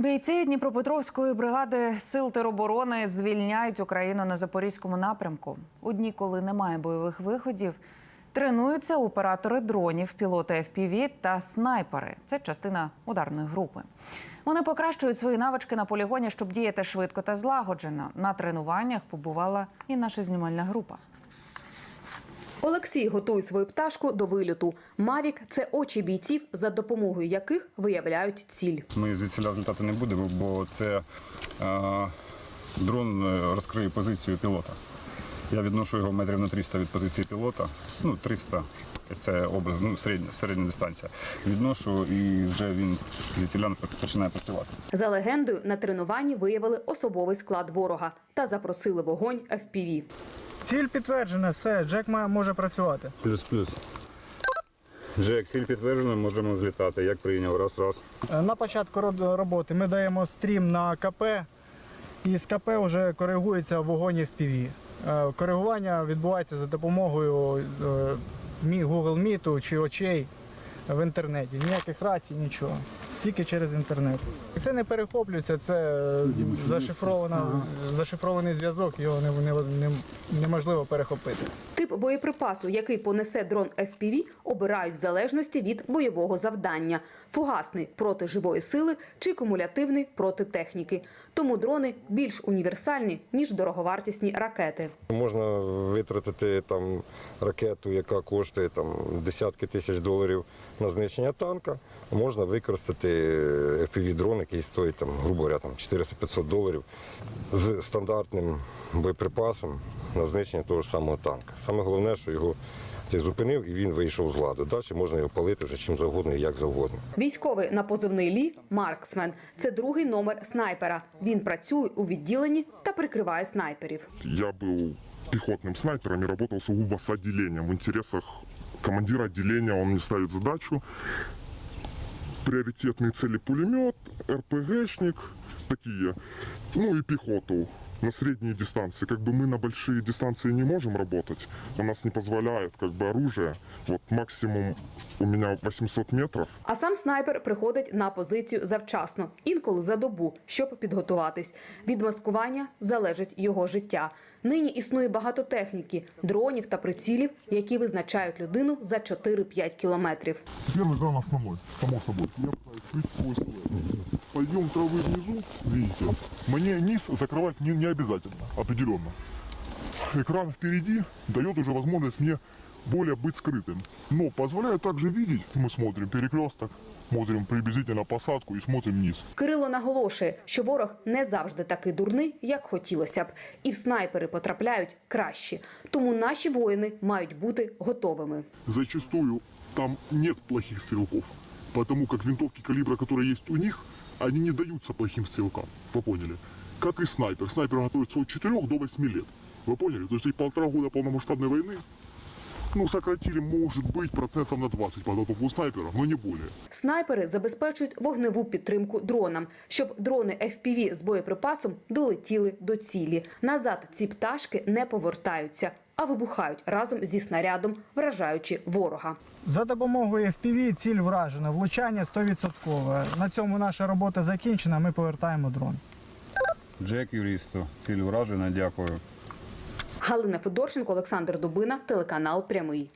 Бійці Дніпропетровської бригади сил тероборони звільняють Україну на запорізькому напрямку. У дні, коли немає бойових виходів, тренуються оператори дронів, пілоти FPV та снайпери. Це частина ударної групи. Вони покращують свої навички на полігоні, щоб діяти швидко та злагоджено. На тренуваннях побувала і наша знімальна група. Олексій готує свою пташку до виліту. Мавік це очі бійців, за допомогою яких виявляють ціль. Ми звідси результати не будемо, бо це е, дрон е, розкриє позицію пілота. Я відношу його метрів на 300 від позиції пілота. Ну, 300 це образ, ну, середня, середня дистанція. Відношу і вже він звідтіля починає працювати. За легендою, на тренуванні виявили особовий склад ворога та запросили вогонь FPV. Ціль підтверджена, все, Джек має- може працювати. Плюс-плюс. Джек, сіль підтверджена, можемо злітати. Як прийняв? Раз, раз. Е, На початку роботи ми даємо стрім на КП, і з КП вже коригується вогонь FPV. Е, Коригування відбувається за допомогою е, Google Meet чи очей в інтернеті. Ніяких рацій, нічого. Тільки через інтернет. Це не перехоплюється, це зашифрована, зашифрований зв'язок, його не- не- не- неможливо перехопити. Тип боєприпасу, який понесе дрон FPV, обирають в залежності від бойового завдання: фугасний проти живої сили чи кумулятивний проти техніки. Тому дрони більш універсальні ніж дороговартісні ракети. Можна витратити там ракету, яка коштує там десятки тисяч доларів на знищення танка. Можна використати FPV-дрон, який стоїть там, грубо говоря, там 400-500 доларів з стандартним боєприпасом на знищення того ж самого танка. Саме головне, що його ти зупинив і він вийшов з ладу. Далі можна його палити вже чим завгодно і як завгодно. Військовий на позивний Лі Марксмен. Це другий номер снайпера. Він працює у відділенні та прикриває снайперів. Я был пехотным снайпером и работал сугубо с отделением. В интересах командира отделения он мне ставит задачу. Приоритетные цели пулемет, РПГшник, такие. Ну и пехоту на средние дистанции. Как бы мы на большие дистанции не можем работать. У нас не позволяет как бы оружие. Вот максимум у меня 800 метров. А сам снайпер приходить на позицію завчасно, інколи за добу, щоб підготуватись. Від маскування залежить його життя. Нині існує багато техніки, дронів та прицілів, які визначають людину за 4-5 кілометрів. Первый экран основной, само собой. Я пытаюсь скрыть свой силуэт. Подъем травы внизу, видите, мне низ закрывать не, не обязательно, определенно. Экран впереди дает уже возможность мне более быть скрытым. Но позволяет также видеть, мы смотрим перекресток, смотрим приблизительно посадку и смотрим низ. Кирило наголошує, що ворог не завжди такий дурний, як хотілося б, і в снайпери потрапляють кращі. Тому наші воїни мають бути готовими. Зачастую там нет плохих стрелков, потому как винтовки калибра, которые есть у них, они не даются плохим стрелкам. Вы поняли? Как и снайпер. Снайпер готовится от 4 до 8 лет. Вы поняли? То есть и полтора года полномасштабной войны, ну, сократили, может быть, процентов на 20 подготовку снайперов, но не более. Снайпери забезпечують вогневу підтримку дронам, щоб дрони FPV з боєприпасом долетіли до цілі. Назад ці пташки не повертаються, а вибухають разом зі снарядом, вражаючи ворога. За допомогою FPV ціль вражена, влучання 100%. На цьому наша робота закінчена, ми повертаємо дрон. Джек юристу, ціль вражена, дякую. Галина Федорченко, Олександр Дубина, телеканал Прямий.